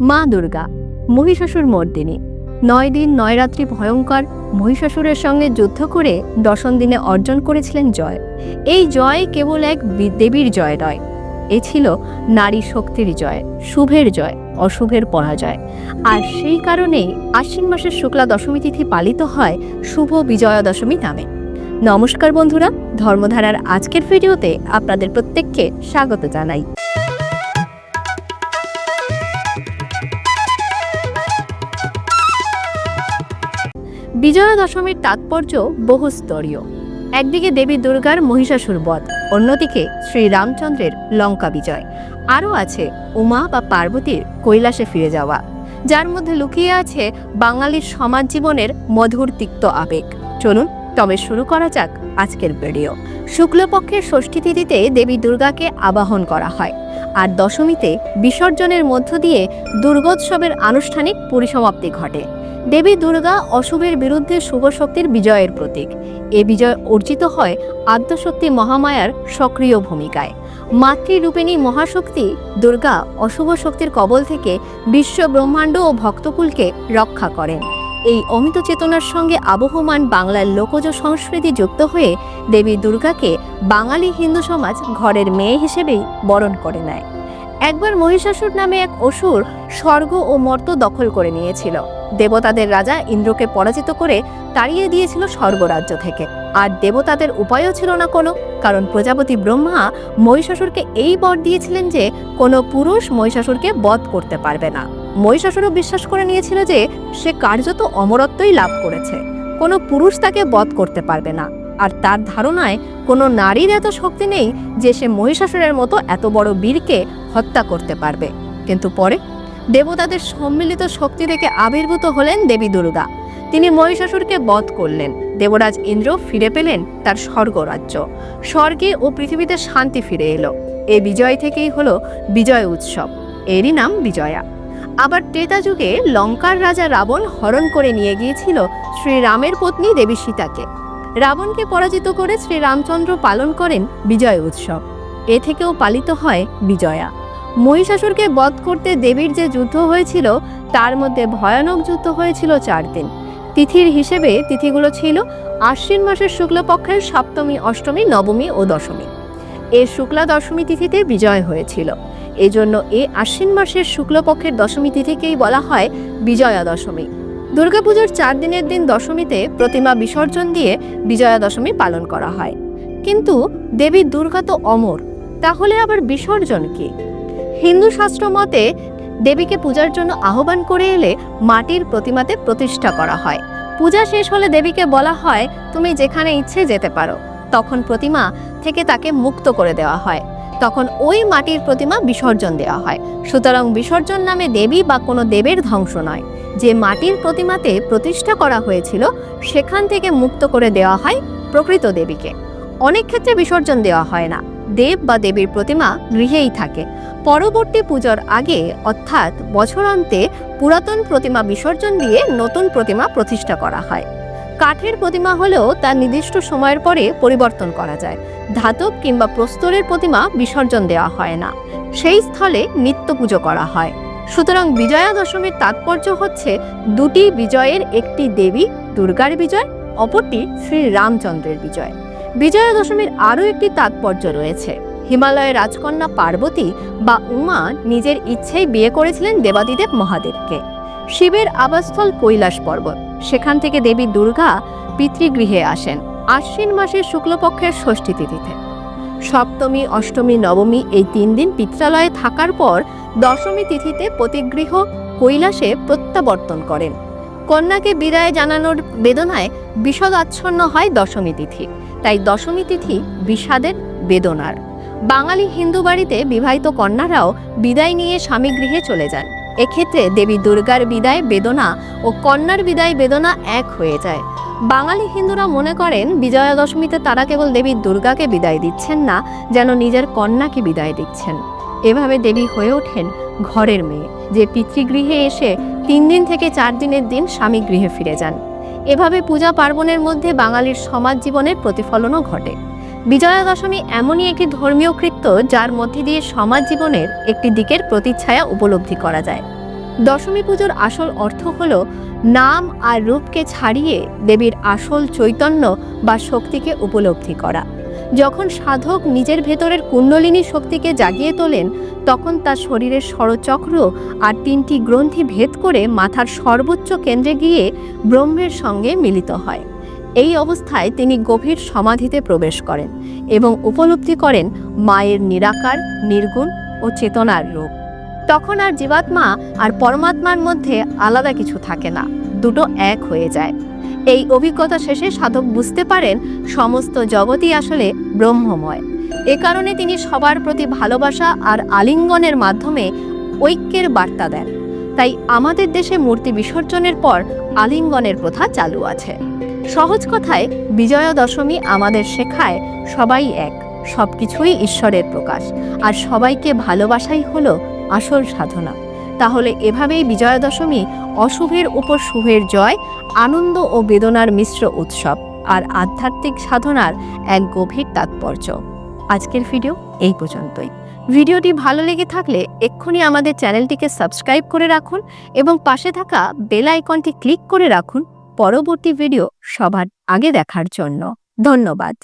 মা দুর্গা, মহিষাসুর মর্দিনী। নয় দিন, নয় রাত্রি ভয়ঙ্কর মহিষাসুরের সঙ্গে যুদ্ধ করে দশম দিনে অর্জন করেছিলেন জয়। এই জয় কেবল এক দেবীর জয় নয়, এ ছিল নারী শক্তির জয়, শুভের জয়, অশুভের পরাজয়। আর সেই কারণেই আশ্বিন মাসের শুক্লা দশমী তিথি পালিত হয় শুভ বিজয়া দশমী নামে। নমস্কার বন্ধুরা, ধর্মধারার আজকের ভিডিওতে আপনাদের প্রত্যেককে স্বাগত জানাই। বিজয়া দশমীর তাৎপর্য বহুস্তরীয়। একদিকে দেবী দুর্গার মহিষাসুর বধ, অন্যদিকে শ্রী রামচন্দ্রের লঙ্কা বিজয়। আরও আছে উমা বা পার্বতীর কৈলাসে ফিরে যাওয়া, যার মধ্যে লুকিয়ে আছে বাঙালির সমাজ জীবনের মধুর তিক্ত আবেগ। চলুন তবে শুরু করা যাক আজকের ভিডিও। শুক্লপক্ষের ষষ্ঠী তিথিতে দেবী দুর্গাকে আবাহন করা হয় আর দশমীতে বিসর্জনের মধ্য দিয়ে দুর্গোৎসবের আনুষ্ঠানিক পরিসমাপ্তি ঘটে। দেবী দুর্গা অশুভের বিরুদ্ধে শুভ শক্তির বিজয়ের প্রতীক। এ বিজয় অর্জিত হয় আদ্যশক্তি মহামায়ার সক্রিয় ভূমিকায়। মাতৃরূপিণী মহাশক্তি দুর্গা অশুভ শক্তির কবল থেকে বিশ্ব ব্রহ্মাণ্ড ও ভক্তকুলকে রক্ষা করেন। এই অমিত চেতনার সঙ্গে আবহমান বাংলার লোকজ সংস্কৃতি যুক্ত হয়ে দেবী দুর্গাকে বাঙালি হিন্দু সমাজ ঘরের মেয়ে হিসেবেই বরণ করে নেয়। একবার মহিষাসুর নামে এক অসুর স্বর্গ ও মর্ত দখল করে নিয়েছিল। দেবতাদের রাজা ইন্দ্রকে পরাজিত করে তাড়িয়ে দিয়েছিল স্বর্গরাজ্য থেকে। আর দেবতাদের উপায়ও ছিল না কোনো, কারণ প্রজাপতি ব্রহ্মা মহিষাসুরকে এই বর দিয়েছিলেন যে কোনো পুরুষ মহিষাসুরকে বধ করতে পারবে না। মহিষাসুরও বিশ্বাস করে নিয়েছিল যে সে কার্যত অমরত্বই লাভ করেছে। কোনো পুরুষ তাকে বধ করতে পারবে না। আর তার ধারণায় কোনো নারীর এত শক্তি নেই যে সে মহিষাসুরের মতো এত বড় বীরকে হত্যা করতে পারবে। কিন্তু পরে দেবতাদের সম্মিলিত শক্তি থেকে আবির্ভূত হলেন দেবী দুর্গা। তিনি মহিষাসুরকে বধ করলেন। দেবরাজ ইন্দ্র ফিরে পেলেন তার স্বর্গরাজ্য। স্বর্গে ও পৃথিবীতে শান্তি ফিরে এলো। এই বিজয় থেকেই হলো বিজয় উৎসব। এরই নাম বিজয়া। আবার ত্রেতা যুগে লঙ্কার রাজা রাবণ হরণ করে নিয়ে গিয়েছিল শ্রীরামের পত্নী দেবী সীতাকে। রাবণকে পরাজিত করে শ্রী রামচন্দ্র পালন করেন বিজয় উৎসব। এ থেকেও পালিত হয় বিজয়া। মহিষাসুরকে বধ করতে দেবীর যে যুদ্ধ হয়েছিল, তার মধ্যে ভয়ানক যুদ্ধ হয়েছিল চার দিন। তিথির হিসেবে তিথিগুলো ছিল আশ্বিন মাসের শুক্লপক্ষের সপ্তমী, অষ্টমী, নবমী ও দশমী। এ শুক্লা দশমী তিথিতে বিজয় হয়েছিল। এজন্য এ আশ্বিন মাসের শুক্লপক্ষের দশমী তিথিকেই বলা হয় বিজয়া দশমী। দুর্গাপুজোর চার দিনের দিন দশমীতে প্রতিমা বিসর্জন দিয়ে বিজয়া দশমী পালন করা হয়। কিন্তু দেবী দুর্গা তো অমর, তাহলে আবার বিসর্জন কি? হিন্দু শাস্ত্র মতে দেবীকে পূজার জন্য আহ্বান করে এলে মাটির প্রতিমাতে প্রতিষ্ঠা করা হয়। পূজা শেষ হলে দেবীকে বলা হয়, তুমি যেখানে ইচ্ছে যেতে পারো। তখন প্রতিমা থেকে তাকে মুক্ত করে দেওয়া হয়। তখন ওই মাটির প্রতিমা বিসর্জন দেওয়া হয়। সুতরাং বিসর্জন নামে দেবী বা কোনো দেবের ধ্বংস নয়। যে মাটির প্রতিমাতে প্রতিষ্ঠা করা হয়েছিল, সেখান থেকে মুক্ত করে দেওয়া হয় প্রকৃত দেবীকে। অনেক ক্ষেত্রে বিসর্জন দেওয়া হয় না। দেব বা দেবীর প্রতিমা গৃহেই থাকে। পরবর্তী পুজোর আগে, অর্থাৎ বছরান্তে, পুরাতন প্রতিমা বিসর্জন দিয়ে নতুন প্রতিমা প্রতিষ্ঠা করা হয়। কাঠের প্রতিমা হলেও তার নির্দিষ্ট সময়ের পরে পরিবর্তন করা যায়। ধাতব কিংবা প্রস্তরের প্রতিমা বিসর্জন দেওয়া হয় না। সেই স্থলে নিত্য পুজো করা হয়। সুতরাং বিজয়া দশমীর তাৎপর্য হচ্ছে দুটি বিজয়ের একটি দেবী, দুর্গার বিজয়, অপরটি শ্রী রামচন্দ্রের বিজয়। বিজয়া দশমীর আরও একটি তাৎপর্য রয়েছে। হিমালয়ের রাজকন্যা পার্বতী বা উমা নিজের ইচ্ছেই বিয়ে করেছিলেন দেবাদিদেব মহাদেবকে। শিবের আবাসস্থল কৈলাস পর্বত। সেখান থেকে দেবী দুর্গা পিতৃগৃহে আসেন। আশ্বিন মাসের শুক্লপক্ষের ষষ্ঠী তিথিতে। সপ্তমী, অষ্টমী, নবমী এই তিন দিন পিত্রালয়ে থাকার পর দশমী তিথিতে প্রতিগৃহ কৈলাসে প্রত্যাবর্তন করেন। কন্যাকে বিদায় জানানোর বেদনায় বিষদাচ্ছন্ন হয় দশমী তিথি। তাই দশমী তিথি বিষাদের বেদনার। বাঙালি হিন্দু বাড়িতে বিবাহিত কন্যারাও বিদায় নিয়ে স্বামী গৃহে চলে যান। এক্ষেত্রে দেবী দুর্গার বিদায় বেদনা ও কন্যার বিদায় বেদনা এক হয়ে যায়। বাঙালি হিন্দুরা মনে করেন বিজয়া দশমীতে তারা কেবল দেবী দুর্গাকে বিদায় দিচ্ছেন না, যেন নিজের কন্যাকে বিদায় দিচ্ছেন। এভাবে দেবী হয়ে ওঠেন ঘরের মেয়ে, যে পিতৃগৃহে এসে তিন দিন থেকে চার দিনের দিন স্বামী গৃহে ফিরে যান। এভাবে পূজা পার্বণের মধ্যে বাঙালির সমাজ জীবনের প্রতিফলনও ঘটে। বিজয়া দশমী এমনই একটি ধর্মীয় কৃত্য যার মধ্যে দিয়ে সমাজ জীবনের একটি দিকের প্রতিচ্ছায়া উপলব্ধি করা যায়। দশমী পুজোর আসল অর্থ হল নাম আর রূপকে ছাড়িয়ে দেবীর আসল চৈতন্য বা শক্তিকে উপলব্ধি করা। যখন সাধক নিজের ভেতরের কুণ্ডলিনী শক্তিকে জাগিয়ে তোলেন, তখন তার শরীরের ষড়চক্র আর তিনটি গ্রন্থি ভেদ করে মাথার সর্বোচ্চ কেন্দ্রে গিয়ে ব্রহ্মের সঙ্গে মিলিত হয়। এই অবস্থায় তিনি গভীর সমাধিতে প্রবেশ করেন এবং উপলব্ধি করেন মায়ের নিরাকার, নির্গুণ ও চেতনার রূপ। তখন আর জীবাত্মা আর পরমাত্মার মধ্যে আলাদা কিছু থাকে না, দুটো এক হয়ে যায়। এই অভিজ্ঞতা শেষে সাধক বুঝতে পারেন সমস্ত জগতই আসলে ব্রহ্মময়। এ কারণে তিনি সবার প্রতি ভালোবাসা আর আলিঙ্গনের মাধ্যমে ঐক্যের বার্তা দেন। তাই আমাদের দেশে মূর্তি বিসর্জনের পর আলিঙ্গনের প্রথা চালু আছে। সহজ কথায় বিজয়া দশমী আমাদের শেখায় সবাই এক, সবকিছুই ঈশ্বরের প্রকাশ। আর সবাইকে ভালোবাসাই হলো আসল সাধনা। তাহলে এভাবেই বিজয়া দশমী অশুভের উপর শুভের জয়, আনন্দ ও বেদনার মিশ্র উৎসব আর আধ্যাত্মিক সাধনার এক গভীর তাৎপর্য। আজকের ভিডিও এই পর্যন্তই। ভিডিওটি ভালো লেগে থাকলে এক্ষুনি আমাদের চ্যানেলটিকে সাবস্ক্রাইব করে রাখুন এবং পাশে থাকা বেল আইকনটি ক্লিক করে রাখুন পরবর্তী ভিডিও সবার আগে দেখার জন্য। ধন্যবাদ।